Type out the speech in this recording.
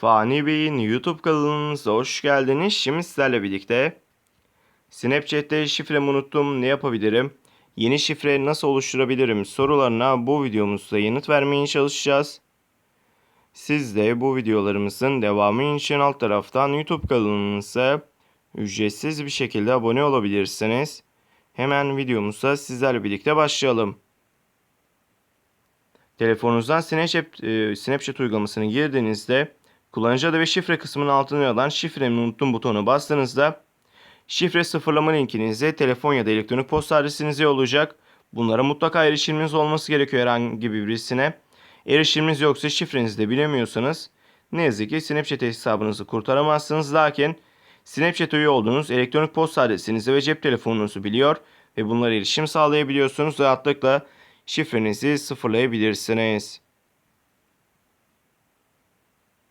Fani Bey'in YouTube kanalınıza hoş geldiniz. Şimdi sizlerle birlikte Snapchat'te şifremi unuttum ne yapabilirim? Yeni şifre nasıl oluşturabilirim sorularına bu videomuzda yanıt vermeye çalışacağız. Siz de bu videolarımızın devamı için alt taraftan YouTube kanalımıza ücretsiz bir şekilde abone olabilirsiniz. Hemen videomuza sizlerle birlikte başlayalım. Telefonunuzdan Snapchat, e, Snapchat uygulamasını girdiğinizde kullanıcı adı ve şifre kısmının altına yer alan şifremi unuttum butonu bastığınızda şifre sıfırlama linkinizi telefon ya da elektronik posta adresinize olacak. Bunlara mutlaka erişiminiz olması gerekiyor herhangi birisine. Erişiminiz yoksa şifrenizi de bilemiyorsanız ne yazık ki Snapchat hesabınızı kurtaramazsınız. Lakin Snapchat üye olduğunuz elektronik posta adresinizi ve cep telefonunuzu biliyor ve bunlara erişim sağlayabiliyorsunuz. Rahatlıkla şifrenizi sıfırlayabilirsiniz.